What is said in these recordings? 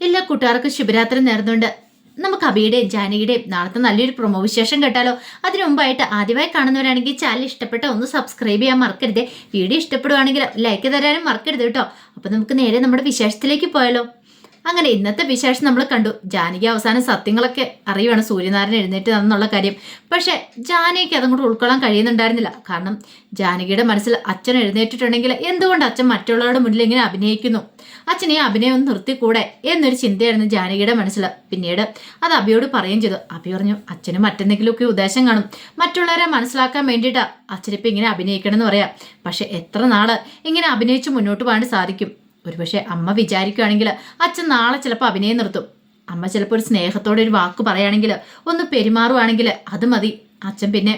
എല്ലാ കൂട്ടുകാർക്കും ശുഭരാത്രി നേർന്നുകൊണ്ട്. നമുക്ക് അബിയുടെയും ജാനകിയുടെയും നാളത്തെ നല്ലൊരു പ്രൊമോ വിശേഷം കേട്ടാലോ? അതിനു മുമ്പായിട്ട് ആദ്യമായി കാണുന്നവരാണെങ്കിൽ ചാനൽ ഇഷ്ടപ്പെട്ട ഒന്ന് സബ്സ്ക്രൈബ് ചെയ്യാൻ മറക്കരുത്. വീഡിയോ ഇഷ്ടപ്പെടുവാണെങ്കിൽ ലൈക്ക് തരാനും മറക്കരുത് കേട്ടോ. അപ്പൊ നമുക്ക് നേരെ നമ്മുടെ വിശേഷത്തിലേക്ക് പോയാലോ? അങ്ങനെ ഇന്നത്തെ വിശേഷം നമ്മൾ കണ്ടു. ജാനകി അവസാനം സത്യങ്ങളൊക്കെ അറിയുവാണ്. സൂര്യനാരായണൻ എഴുന്നേറ്റ് എന്നുള്ള കാര്യം. പക്ഷേ ജാനകിക്ക് അതും കൂടെ ഉൾക്കൊള്ളാൻ കഴിയുന്നുണ്ടായിരുന്നില്ല. കാരണം ജാനകിയുടെ മനസ്സിൽ അച്ഛൻ എഴുന്നേറ്റിട്ടുണ്ടെങ്കിൽ എന്തുകൊണ്ട് അച്ഛൻ മറ്റുള്ളവരുടെ മുന്നിൽ ഇങ്ങനെ അഭിനയിക്കുന്നു? അച്ഛനെ അഭിനയം ഒന്ന് നിർത്തിക്കൂടെ എന്നൊരു ചിന്തയായിരുന്നു ജാനകിയുടെ മനസ്സിൽ. പിന്നീട് അത് അബിയോട് പറയുകയും ചെയ്തു. അബി പറഞ്ഞു അച്ഛന് മറ്റെന്തെങ്കിലുമൊക്കെ ഉദ്ദേശം കാണും. മറ്റുള്ളവരെ മനസ്സിലാക്കാൻ വേണ്ടിയിട്ടാണ് അച്ഛനിപ്പോൾ ഇങ്ങനെ അഭിനയിക്കണമെന്ന് പറയാം. പക്ഷെ എത്ര നാൾ ഇങ്ങനെ അഭിനയിച്ച് മുന്നോട്ട് പോകാൻ സാധിക്കും? ഒരുപക്ഷെ അമ്മ വിചാരിക്കുകയാണെങ്കിൽ അച്ഛൻ നാളെ ചിലപ്പോൾ അഭിനയം നിർത്തും. അമ്മ ചിലപ്പോൾ ഒരു സ്നേഹത്തോടെ ഒരു വാക്ക് പറയുകയാണെങ്കിൽ ഒന്ന് പെരുമാറുവാണെങ്കിൽ അത് മതി. അച്ഛൻ പിന്നെ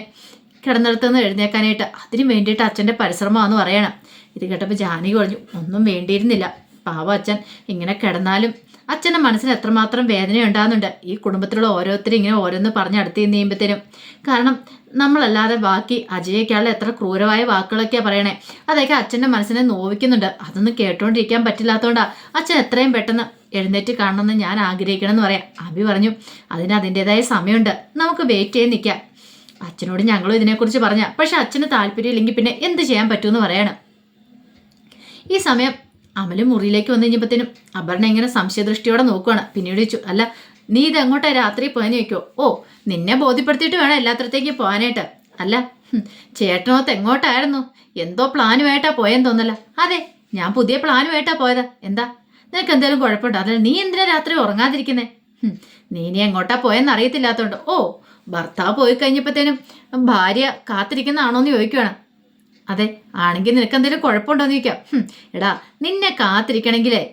കിടന്നിടത്തുനിന്ന് എഴുന്നേക്കാനായിട്ട് അതിനു വേണ്ടിയിട്ട് അച്ഛന്റെ പരിശ്രമമാണെന്ന് പറയണം. ഇത് കേട്ടപ്പോൾ ജാനകി പറഞ്ഞു ഒന്നും വേണ്ടിയിരുന്നില്ല. പാവ അച്ഛൻ. ഇങ്ങനെ കിടന്നാലും അച്ഛന്റെ മനസ്സിന് എത്രമാത്രം വേദന ഉണ്ടാകുന്നുണ്ട് ഈ കുടുംബത്തിലുള്ള ഓരോരുത്തരും ഇങ്ങനെ ഓരോന്ന് പറഞ്ഞ് അടുത്ത് ചെയ്യുമ്പോഴത്തേനും കാരണം നമ്മളല്ലാതെ ബാക്കി അജയക്കാളെ എത്ര ക്രൂരമായ വാക്കുകളൊക്കെയാണ് പറയണേ. അതൊക്കെ അച്ഛന്റെ മനസ്സിനെ നോവിക്കുന്നുണ്ട്. അതൊന്നും കേട്ടോണ്ടിരിക്കാൻ പറ്റില്ലാത്തതുകൊണ്ടാണ് അച്ഛൻ എത്രയും പെട്ടെന്ന് എഴുന്നേറ്റ് കാണണമെന്ന് ഞാൻ ആഗ്രഹിക്കണമെന്ന് പറയാം. അഭി പറഞ്ഞു അതിന് അതിന്റെതായ സമയമുണ്ട്. നമുക്ക് വെയിറ്റ് ചെയ്ത് നിൽക്കാം അച്ഛനോട് ഞങ്ങളും ഇതിനെക്കുറിച്ച് പറഞ്ഞ. പക്ഷെ അച്ഛന് താല്പര്യമില്ലെങ്കിൽ പിന്നെ എന്ത് ചെയ്യാൻ പറ്റുമെന്ന് പറയാണ്. ഈ സമയം അമൽ മുറിയിലേക്ക് വന്നു കഴിഞ്ഞപ്പോഴത്തേനും അപർണ ഇങ്ങനെ സംശയദൃഷ്ടിയോടെ നോക്കുവാണ്. പിന്നീട് ചോദിച്ചു അല്ല നീ ഇത് എങ്ങോട്ടാ രാത്രി പോയെന്ന് ചോദിക്കോ ഓ നിന്നെ ബോധ്യപ്പെടുത്തിയിട്ട് വേണം എല്ലാത്തരത്തേക്ക് പോകാനായിട്ട്. അല്ല ചേട്ടനോത്ത് എങ്ങോട്ടായിരുന്നു? എന്തോ പ്ലാനുമായിട്ടാ പോയെന്ന് തോന്നല്ല. അതെ ഞാൻ പുതിയ പ്ലാനുമായിട്ടാ പോയത്. എന്താ? നിനക്ക് എന്തെങ്കിലും കുഴപ്പമുണ്ടോ? അതല്ല നീ എന്തിനാ രാത്രി ഉറങ്ങാതിരിക്കുന്നേ? നീ നീ എങ്ങോട്ടാ പോയെന്ന് അറിയത്തില്ലാത്തോണ്ട്? ഓ ഭർത്താവ് പോയി കഴിഞ്ഞപ്പോഴത്തേനും ഭാര്യ കാത്തിരിക്കുന്നതാണോന്ന് ചോദിക്കുവാണ്. അതെ ആണെങ്കിൽ നിനക്ക് എന്തെങ്കിലും കുഴപ്പമുണ്ടോന്ന് ചോദിക്കാം. എടാ നിന്നെ കാത്തിരിക്കണമെങ്കിലേ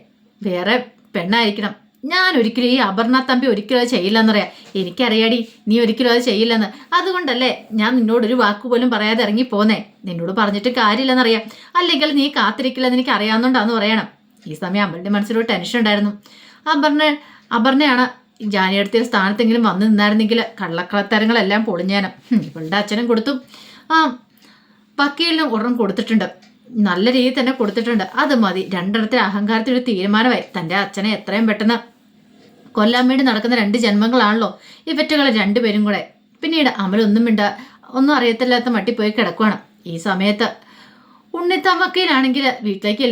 വേറെ പെണ്ണായിരിക്കണം. ഞാൻ ഒരിക്കലും ഈ അപർണ തമ്പി ഒരിക്കലും അത് ചെയ്യില്ലെന്നറിയാം എനിക്കറിയാടി നീ ഒരിക്കലും അത് ചെയ്യില്ലെന്ന്. അതുകൊണ്ടല്ലേ ഞാൻ നിന്നോടൊരു വാക്ക് പോലും പറയാതെ ഇറങ്ങി പോന്നേ? നിന്നോട് പറഞ്ഞിട്ട് കാര്യമില്ലെന്നറിയാം. അല്ലെങ്കിൽ നീ കാത്തിരിക്കില്ലെന്ന് എനിക്ക് അറിയാവുന്നതുകൊണ്ടാന്ന് പറയണം. ഈ സമയം അമ്പളുടെ മനസ്സിലൊരു ടെൻഷൻ ഉണ്ടായിരുന്നു. അപർണ അപർണയാണ് ജാനിയടുത്ത സ്ഥാനത്തെങ്കിലും വന്നു നിന്നായിരുന്നെങ്കിൽ കള്ളക്കളത്തരങ്ങളെല്ലാം പൊളിഞ്ഞാനും. ഇവളുടെ അച്ഛനും കൊടുത്തു. ആ വക്കീലിനും ഒരെണ്ണം കൊടുത്തിട്ടുണ്ട്. നല്ല രീതിയിൽ തന്നെ കൊടുത്തിട്ടുണ്ട്. അത് മതി. രണ്ടിടത്തെ അഹങ്കാരത്തിൽ ഒരു തീരുമാനമായി. തന്റെ അച്ഛനെ എത്രയും പെട്ടെന്ന് കൊല്ലാൻ വേണ്ടി നടക്കുന്ന രണ്ട് ജന്മങ്ങളാണല്ലോ. ഇവറ്റുകൾ രണ്ടുപേരും കൂടെ. പിന്നീട് അമലൊന്നും മിണ്ട ഒന്നും അറിയത്തില്ലാത്ത മട്ടി പോയി കിടക്കുവാണ്. ഈ സമയത്ത് ഉണ്ണിത്തമ്മക്കയിലാണെങ്കിൽ വീട്ടിലേക്ക്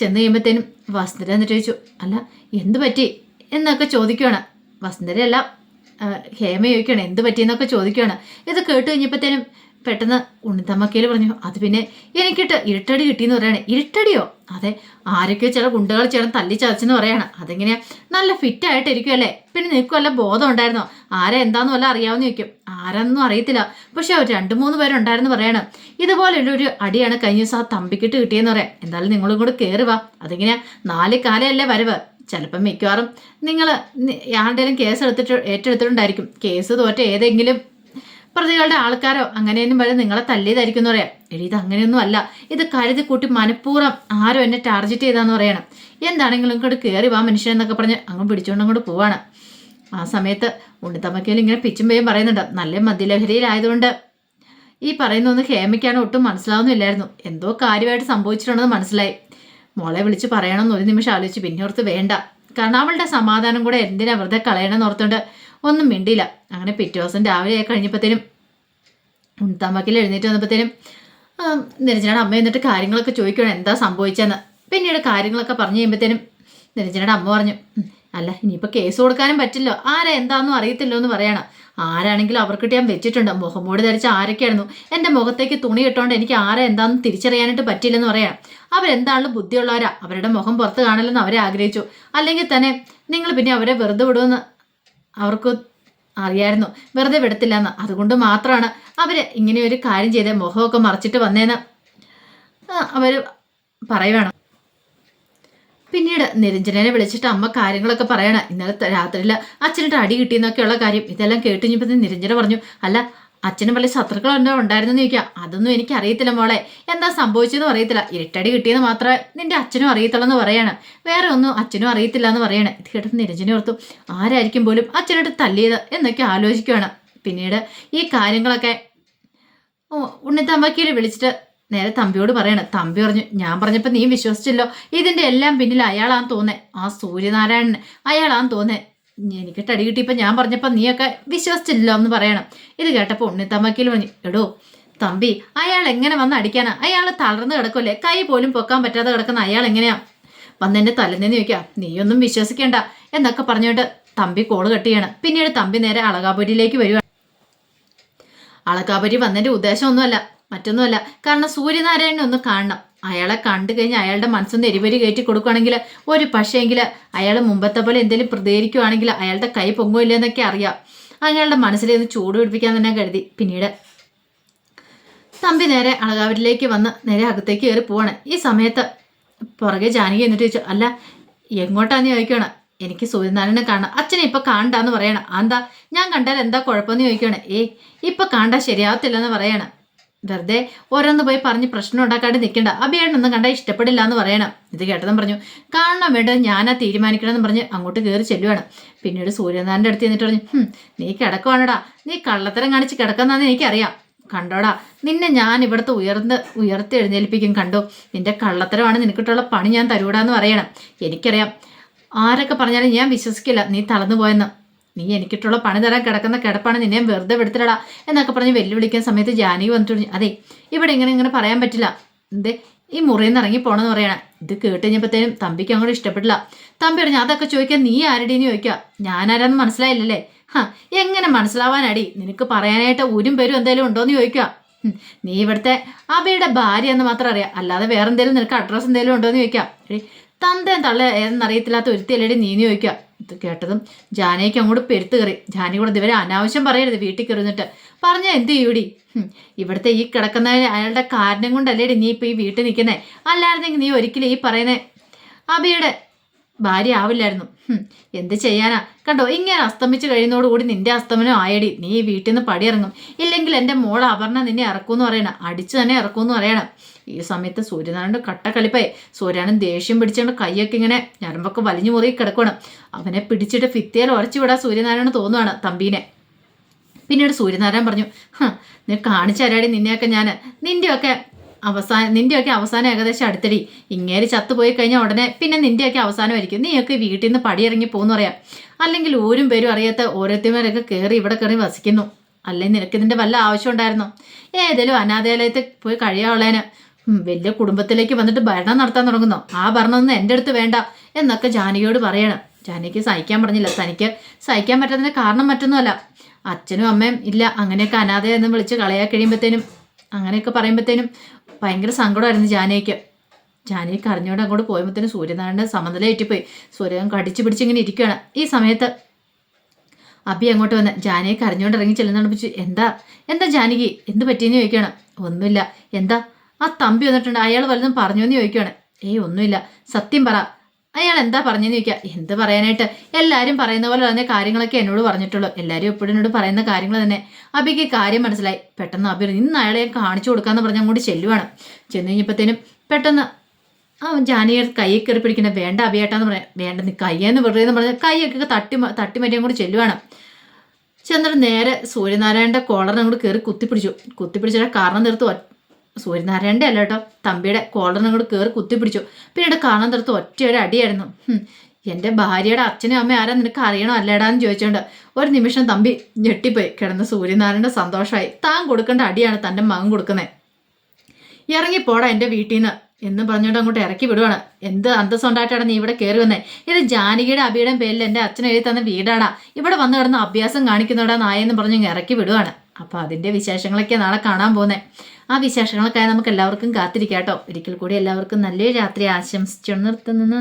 ചെന്ന് കഴിയുമ്പോഴത്തേനും വസുന്ധര എന്ന് ചോദിച്ചു അല്ല എന്ത് പറ്റി? എന്നൊക്കെ ചോദിക്കുവാണ്. വസുന്ധരയല്ല ആ, ഹേമ ചോദിക്കുകയാണ് എന്ത് പറ്റിയെന്നൊക്കെ ചോദിക്കുകയാണ് ഇത് കേട്ട് കഴിഞ്ഞപ്പോഴത്തേനും പെട്ടെന്ന് ഉണ്ണിത്തമ്മക്കയിൽ പറഞ്ഞു അത് പിന്നെ എനിക്കിട്ട് ഇരുട്ടടി കിട്ടിയെന്ന് പറയാണ്. ഇരുട്ടടിയോ? അതെ ആരൊക്കെയോ ചില ഗുണ്ടകൾ ചേർന്ന് തല്ലി ചതച്ചെന്ന് പറയാണ്. അതെങ്ങനെയാ? നല്ല ഫിറ്റ് ആയിട്ട് ഇരിക്കുമല്ലേ പിന്നെ നിനക്ക് വല്ല ബോധം ഉണ്ടായിരുന്നോ? ആരാ എന്താന്ന് വല്ല അറിയാവുന്ന ചോദിക്കും. ആരാന്നൊന്നും അറിയത്തില്ല. പക്ഷെ അവർ രണ്ട് മൂന്ന് പേരുണ്ടായിരുന്നു പറയാണ്. ഇതുപോലുള്ള ഒരു അടിയാണ് കഴിഞ്ഞ ദിവസം ആ തമ്പിക്കിട്ട് കിട്ടിയെന്ന് പറയാം. എന്തായാലും നിങ്ങളും കൂടെ കയറി വാ. അതെങ്ങനെയാ? നാല് കാലയല്ലേ വരവ്. ചിലപ്പം മിക്കവാറും നിങ്ങൾ ആരുടെയും കേസ് എടുത്തിട്ട് ഏറ്റെടുത്തിട്ടുണ്ടായിരിക്കും. കേസ് തോറ്റ ഏതെങ്കിലും പ്രതികളുടെ ആൾക്കാരോ അങ്ങനെയൊന്നും വരെ നിങ്ങളെ തല്ലിയതായിരിക്കും പറയാം. എടി ഇത് അങ്ങനെയൊന്നും അല്ല. ഇത് കരുതി കൂട്ടി മനഃപൂർവം ആരോ എന്നെ ടാർജറ്റ് ചെയ്താന്ന് പറയണം. എന്താണെങ്കിലും ഇങ്ങോട്ട് കയറി വാ മനുഷ്യൻ എന്നൊക്കെ പറഞ്ഞ് അങ്ങ് പിടിച്ചുകൊണ്ട് അങ്ങോട്ട് പോവാണ്. ആ സമയത്ത് ഉണ്ണിത്തമ്മക്കയിൽ ഇങ്ങനെ പിച്ചും പേയും പറയുന്നുണ്ട്. നല്ല മദ്യലഹരിയിലായതുകൊണ്ട് ഈ പറയുന്നൊന്ന് ഹേമയ്ക്കാണ് ഒട്ടും മനസ്സിലാവുന്നില്ലായിരുന്നു എന്തോ കാര്യമായിട്ട് സംഭവിച്ചിട്ടുണ്ടെന്ന് മനസ്സിലായി. മോളെ വിളിച്ച് പറയണമെന്ന് ഒരു നിമിഷം ആലോചിച്ച് പിന്നെ ഓർത്ത് വേണ്ട. കാരണം അവളുടെ സമാധാനം കൂടെ എന്തിനാ വെറുതെ കളയണമെന്ന് ഓർത്തുകൊണ്ട് ഒന്നും മിണ്ടിയില്ല അങ്ങനെ പിറ്റേ ദിവസം രാവിലെ ആയി കഴിഞ്ഞപ്പോഴത്തേനും ഉണ്ണിത്തമ്മക്കിൽ എഴുന്നേറ്റ് വന്നപ്പോഴത്തേനും നിരഞ്ജനയുടെ അമ്മ എന്നിട്ട് കാര്യങ്ങളൊക്കെ ചോദിക്കണം എന്താ സംഭവിച്ചതെന്ന് പിന്നീട് കാര്യങ്ങളൊക്കെ പറഞ്ഞു കഴിയുമ്പോഴത്തേനും നിരഞ്ജനയുടെ അമ്മ പറഞ്ഞു "ഉം, അല്ല ഇനിയിപ്പോൾ കേസ് കൊടുക്കാനും പറ്റില്ല. ആരാ എന്താണെന്നും അറിയത്തില്ലോ എന്ന് പറയണം. ആരാണെങ്കിലും അവർക്കിട്ട് ഞാൻ വെച്ചിട്ടുണ്ട്. മുഖംമൂടി ധരിച്ച ആരൊക്കെയായിരുന്നു എന്റെ മുഖത്തേക്ക് തുണി ഇട്ടുകൊണ്ട് എനിക്ക് ആരെ എന്താണെന്ന് തിരിച്ചറിയാനായിട്ട് പറ്റില്ലെന്ന് പറയാം അവരെന്താണല്ലോ ബുദ്ധിയുള്ളവരാ. അവരുടെ മുഖം പുറത്ത് കാണില്ലെന്ന് അവരെ ആഗ്രഹിച്ചു. അല്ലെങ്കിൽ തന്നെ നിങ്ങൾ പിന്നെ അവരെ വെറുതെ വിടുമെന്ന് അവർക്ക് അറിയായിരുന്നു. വെറുതെ വിടത്തില്ല എന്ന് അതുകൊണ്ട് മാത്രമാണ് അവർ ഇങ്ങനെ ഒരു കാര്യം ചെയ്ത് മുഖമൊക്കെ മറച്ചിട്ട് വന്നേന്ന്. അവർ പറയുവാണ്. പിന്നീട് നിരഞ്ജനെ വിളിച്ചിട്ട് അമ്മ കാര്യങ്ങളൊക്കെ പറയണം. ഇന്നലെ രാത്രിയിൽ അച്ഛനിട്ട് അടി കിട്ടിയെന്നൊക്കെയുള്ള കാര്യം. ഇതെല്ലാം കേട്ട് കഴിഞ്ഞപ്പോൾ നിരഞ്ജന പറഞ്ഞു അല്ല അച്ഛനും പല ശത്രുക്കളുണ്ടോ ഉണ്ടായിരുന്നെന്ന് ചോദിക്കാം. അതൊന്നും എനിക്ക് അറിയത്തില്ല മോളെ. എന്താ സംഭവിച്ചതെന്ന് അറിയത്തില്ല. ഇരട്ടടി കിട്ടിയെന്ന് മാത്രമേ നിന്റെ അച്ഛനും അറിയത്തുള്ളൂ എന്ന് പറയാണ്. വേറെ ഒന്നും അച്ഛനും അറിയത്തില്ല എന്ന് പറയാണ്. ഇത് കേട്ട് നിരഞ്ജന ഓർത്തു. ആരായിരിക്കും പോലും അച്ഛനോട് തല്ലിയത് എന്നൊക്കെ ആലോചിക്കുകയാണ് പിന്നീട് ഈ കാര്യങ്ങളൊക്കെ ഉണ്ണിത്തമ്പക്കീര് വിളിച്ചിട്ട് നേരെ തമ്പിയോട് പറയണം. തമ്പി പറഞ്ഞു ഞാൻ പറഞ്ഞപ്പോൾ നീ വിശ്വസിച്ചല്ലോ. ഇതിന്റെ എല്ലാം പിന്നിൽ അയാളാന്ന് തോന്നേ. ആ സൂര്യനാരായണൻ അയാളാന്ന് തോന്നേ. എനിക്ക് തടി കിട്ടിയപ്പോൾ ഞാൻ പറഞ്ഞപ്പോൾ നീയൊക്കെ വിശ്വസിച്ചില്ലല്ലോ എന്ന് പറയണം. ഇത് കേട്ടപ്പോൾ ഉണ്ണിത്തമ്മക്കിൽ പറഞ്ഞു എടോ തമ്പി അയാൾ എങ്ങനെ വന്ന് അടിക്കാനാ? അയാൾ തളർന്ന് കിടക്കുമല്ലേ കൈ പോലും പൊക്കാൻ പറ്റാതെ കിടക്കുന്ന അയാൾ എങ്ങനെയാ? വന്നെന്നെ തലന്നെന്ന് ചോദിക്കാം നീയൊന്നും വിശ്വസിക്കേണ്ട എന്നൊക്കെ പറഞ്ഞുകൊണ്ട് തമ്പി കോൾ കട്ടിയാണ് പിന്നീട് തമ്പി നേരെ അളകാപുരിയിലേക്ക് വരിക അളകാപുരി വന്നതിന്റെ ഉദ്ദേശമൊന്നുമല്ല മറ്റൊന്നുമല്ല. കാരണം സൂര്യനാരായണനെ ഒന്ന് കാണണം. അയാളെ കണ്ടു കഴിഞ്ഞാൽ അയാളുടെ മനസ്സൊന്ന് എരിവരി കയറ്റി കൊടുക്കുകയാണെങ്കിൽ ഒരു പക്ഷേങ്കിൽ അയാൾ മുമ്പത്തെ പോലെ എന്തെങ്കിലും പ്രതികരിക്കുകയാണെങ്കിൽ അയാളുടെ കൈ പൊങ്ങുമില്ല എന്നൊക്കെ അറിയാം. അയാളുടെ മനസ്സിലേക്ക് ചൂട് പിടിപ്പിക്കാൻ തന്നെ കരുതി. പിന്നീട് തമ്പി നേരെ അളകാവരിലേക്ക് വന്ന് നേരെ അകത്തേക്ക് കയറി പോവാണ്. ഈ സമയത്ത് പുറകെ ജാനകി എന്നിട്ട് ചോദിച്ചു അല്ല എങ്ങോട്ടാന്ന് ചോദിക്കണം എനിക്ക് സൂര്യനാരായണനെ കാണണം. അച്ഛനെ ഇപ്പം കാണണ്ടാന്ന് പറയണം. എന്താ? ഞാൻ കണ്ടാൽ എന്താ കുഴപ്പമെന്ന് ചോദിക്കണം ഏയ് ഇപ്പം കാണണ്ട ശരിയാവത്തില്ലെന്ന് പറയണം. വെറുതെ ഓരോന്ന് പോയി പറഞ്ഞ് പ്രശ്നം ഉണ്ടാക്കാണ്ട് നിൽക്കണ്ട അഭിയേട്ടനൊന്നും കണ്ടാൽ ഇഷ്ടപ്പെടില്ല എന്ന് പറയണം. ഇത് കേട്ടതും പറഞ്ഞു കാണണം വേണ്ട ഞാനാ തീരുമാനിക്കണമെന്ന് പറഞ്ഞ് അങ്ങോട്ട് കയറി ചെല്ലുവാണ്. പിന്നീട് സൂര്യനാഥന്റെ അടുത്ത് നിന്നിട്ട് പറഞ്ഞു "ഹും, നീ കിടക്കുവാണടാ? നീ കള്ളത്തരം കാണിച്ച് കിടക്കുന്നതെന്ന് എനിക്കറിയാം. കണ്ടോടാ നിന്നെ ഞാൻ ഇവിടുത്തെ ഉയർന്ന് ഉയർത്തി എഴുന്നേൽപ്പിക്കും കണ്ടോ? നിന്റെ കള്ളത്തരമാണ് നിനക്കിട്ടുള്ള പണി ഞാൻ തരൂടാന്ന് പറയണം. എനിക്കറിയാം. ആരൊക്കെ പറഞ്ഞാലും ഞാൻ വിശ്വസിക്കില്ല നീ തളർന്നു പോയെന്ന്. നീ എനിക്കിട്ടുള്ള പണി തരാൻ കിടക്കുന്ന കിടപ്പാണ് നിന്നെയും വെറുതെ വിടുത്തിലടാ എന്നൊക്കെ പറഞ്ഞ് വെല്ലുവിളിക്കുന്ന സമയത്ത് ജാനകി വന്നിട്ട് അതെ ഇവിടെ ഇങ്ങനെ ഇങ്ങനെ പറയാൻ പറ്റില്ല. എന്തേ ഈ മുറിയിൽ നിന്ന് ഇറങ്ങി പോണെന്ന് പറയണം. ഇത് കേട്ട് കഴിഞ്ഞപ്പോഴത്തേനും തമ്പിക്ക് അങ്ങോട്ട് ഇഷ്ടപ്പെട്ടില്ല. തമ്പി പറഞ്ഞു അതൊക്കെ ചോദിക്കാൻ നീ ആരുടെയെന്ന് ചോദിക്കുക. ഞാനാരാന്ന് മനസ്സിലായില്ലല്ലേ? ഹാ എങ്ങനെ മനസ്സിലാവാനടി? നിനക്ക് പറയാനായിട്ട് ഊരും പേരും എന്തെങ്കിലും ഉണ്ടോയെന്ന് ചോദിക്കുക. നീ ഇവിടുത്തെ അബയുടെ ഭാര്യ എന്ന് മാത്രം അറിയാം. അല്ലാതെ വേറെ എന്തെങ്കിലും നിനക്ക് അഡ്രസ്സ് എന്തെങ്കിലും ഉണ്ടോയെന്ന് ചോദിക്കാം തന്തയും തള്ള ഏതെന്നറിയത്തില്ലാത്ത നീ നീ ചോദിക്കുക. ഇത് കേട്ടതും ജാനയ്ക്ക് അങ്ങോട്ട് പെരുത്ത് കയറി. ജാനി കൂടെ ഇതുവരെ അനാവശ്യം പറയരുത് വീട്ടിൽ കയറുന്നിട്ട് പറഞ്ഞാൽ എന്ത് ചെയ്യൂടി? ഇവിടുത്തെ ഈ കിടക്കുന്ന അയാളുടെ കാരണം കൊണ്ടല്ലേടി നീ ഇപ്പോൾ ഈ വീട്ടിൽ നിൽക്കുന്നേ? അല്ലായിരുന്നെങ്കിൽ നീ ഒരിക്കലും ഈ പറയുന്ന? അബിയുടെ ഭാര്യ ആവില്ലായിരുന്നു. എന്ത് ചെയ്യാനാ? കണ്ടോ ഇങ്ങനെ അസ്തമിച്ച് കഴിയുന്നതോടുകൂടി നിന്റെ അസ്തമനം ആയടി. നീ വീട്ടിൽ നിന്ന് പടിയിറങ്ങും. ഇല്ലെങ്കിൽ എന്റെ മോൾ അപർണ നിന്നെ ഇറക്കുമെന്ന് പറയണം. അടിച്ചു തന്നെ ഇറക്കുമെന്ന് പറയണം. ഈ സമയത്ത് സൂര്യനാരായണന്റെ കട്ടക്കളിപ്പായി സൂര്യനാരായണൻ ദേഷ്യം പിടിച്ചുകൊണ്ട് കൈയൊക്കെ ഇങ്ങനെ ഞരമ്പൊക്കെ വലിഞ്ഞു മുറുകി കിടക്കണം അവനെ പിടിച്ചിട്ട് ഫിത്തിയിൽ ഉറച്ചു വിടാൻ സൂര്യനാരായണൻ തോന്നുവാണ് തമ്പീനെ. പിന്നീട് സൂര്യനാരായണൻ പറഞ്ഞു നീ കാണിച്ചു തരാടി നിന്നെയൊക്കെ ഞാൻ നിന്റെയൊക്കെ അവസാനം നിന്റെയൊക്കെ അവസാനം ഏകദേശം അടുത്തടി. ഇങ്ങേര് ചത്തുപോയി കഴിഞ്ഞാൽ ഉടനെ പിന്നെ നിന്റെയൊക്കെ അവസാനമായിരിക്കും. നീയൊക്കെ വീട്ടിൽ നിന്ന് പടിയിറങ്ങി പോകുന്നു പറയാം. അല്ലെങ്കിൽ ഊരും പേരും അറിയാത്ത ഓരോരുത്തരൊക്കെ കയറി ഇവിടെ കയറി വസിക്കുന്നു. അല്ലെങ്കിൽ നിനക്ക് ഇതിന്റെ വല്ല ആവശ്യം ഉണ്ടായിരുന്നോ? ഏതെങ്കിലും അനാഥാലയത്തിൽ പോയി കഴിയാനുള്ളതിന് വലിയ കുടുംബത്തിലേക്ക് വന്നിട്ട് ഭരണം നടത്താൻ തുടങ്ങുന്നോ? ആ ഭരണമൊന്നും എന്റെ അടുത്ത് വേണ്ട എന്നൊക്കെ ജാനകിയോട് പറയണം. ജാനകിക്ക് സഹിക്കാൻ പറഞ്ഞില്ല. തനിക്ക് സഹിക്കാൻ പറ്റുന്നതിന് കാരണം മറ്റൊന്നുമല്ല. അച്ഛനും അമ്മയും ഇല്ല. അങ്ങനെയൊക്കെ അനാഥ എന്ന് വിളിച്ച് കളയാ കഴിയുമ്പോഴത്തേനും അങ്ങനെയൊക്കെ പറയുമ്പോഴത്തേനും ഭയങ്കര സങ്കടമായിരുന്നു ജാനകിക്ക്. ജാനകിക്ക് അറിഞ്ഞുകൊണ്ട് അങ്ങോട്ട് പോയപ്പോഴത്തേനും സൂര്യനാരായണൻ സമനില ഏറ്റിപ്പോയി സൂര്യൻ കടിച്ചു പിടിച്ചിങ്ങനെ ഇരിക്കുകയാണ് ഈ സമയത്ത് അബി അങ്ങോട്ട് വന്ന് ജാനകിക്ക് അറിഞ്ഞുകൊണ്ട് ഇറങ്ങി ചെല്ലുന്നതാണ് പിടിച്ച് എന്താ? എന്താ ജാനകി? എന്ത് പറ്റിയെന്ന് ചോദിക്കുകയാണ്. ഒന്നുമില്ല. എന്താ? ആ തമ്പി വന്നിട്ടുണ്ട്. അയാൾ വല്ലതും പറഞ്ഞു എന്ന് ചോദിക്കുകയാണ് ഏയ് ഒന്നുമില്ല. സത്യം പറ. അയാൾ എന്താ പറഞ്ഞെന്ന് ചോദിക്കുക എന്ത് പറയാനായിട്ട്? എല്ലാവരും പറയുന്ന പോലെ തന്നെ കാര്യങ്ങളൊക്കെ എന്നോട് പറഞ്ഞിട്ടുള്ളൂ. എല്ലാവരും എപ്പോഴും എന്നോട് പറയുന്ന കാര്യങ്ങൾ തന്നെ. അബിക്ക് കാര്യം മനസ്സിലായി. പെട്ടെന്ന് അബി ഇന്ന് അയാളെ കാണിച്ചു കൊടുക്കാന്ന് പറഞ്ഞ് അങ്ങോട്ട് ചെല്ലുവാണ്. ചെന്ന് കഴിഞ്ഞപ്പോഴത്തേനും പെട്ടെന്ന് ആ ജാനിയർ കൈയെ കയറി പിടിക്കണ വേണ്ട അഭിയേട്ടാന്ന് പറയാം വേണ്ട നീ കയ്യെന്ന് വെറുതെ എന്ന് പറഞ്ഞ് കൈയൊക്കെ തട്ടി തട്ടി മാറ്റി അങ്ങോട്ട് ചെല്ലുവാണ്. ചെന്നിട്ട് നേരെ സൂര്യനാരായണന്റെ കോളറിനെ അങ്ങോട്ട് കയറി കുത്തിപ്പിടിച്ചു. കുത്തിപ്പിടിച്ചിട്ട് കാരണം തീർത്ത് സൂര്യനാരായണന്റെ അല്ല കേട്ടോ. തമ്പിയുടെ കോളറിനെ അങ്ങോട്ട് കയറി കുത്തിപ്പിടിച്ചു പിന്നീട് കാണാൻ തീർത്ത് ഒറ്റ ഒരു അടിയായിരുന്നു എന്റെ ഭാര്യയുടെ അച്ഛനും അമ്മയും ആരാ നിനക്ക് അറിയണോ അല്ലേടാന്ന് ചോദിച്ചോണ്ട് ഒരു നിമിഷം തമ്പി ഞെട്ടിപ്പോയി. കിടന്ന് സൂര്യനാരായണന്റെ സന്തോഷമായി താൻ കൊടുക്കേണ്ട അടിയാണ് തന്റെ മകൻ കൊടുക്കുന്നത് ഇറങ്ങിപ്പോടാ എന്റെ വീട്ടിൽ നിന്ന് എന്ന് പറഞ്ഞുകൊണ്ട് അങ്ങോട്ട് ഇറക്കി വിടുവാണ്. എന്ത് അന്തസ്സുണ്ടായിട്ടാണ് നീ ഇവിടെ കയറി വന്നേ? ഇത് ജാനകിയുടെ അബിയുടെ പേരിൽ എന്റെ അച്ഛൻ എഴുതി തന്ന വീടാടാ. ഇവിടെ വന്ന് കിടന്ന് അഭ്യാസം കാണിക്കുന്നവിടെ നായെന്ന് പറഞ്ഞ് ഇറക്കി വിടുവാണ്. അപ്പോൾ അതിന്റെ വിശേഷങ്ങളൊക്കെ നാളെ കാണാൻ പോകുന്നത് ആ വിശേഷങ്ങളൊക്കെ നമുക്ക് എല്ലാവർക്കും കാത്തിരിക്കാം കേട്ടോ. ഒരിക്കൽ കൂടി എല്ലാവർക്കും നല്ലൊരു രാത്രി ആശംസിച്ചു നിർത്തുന്നു.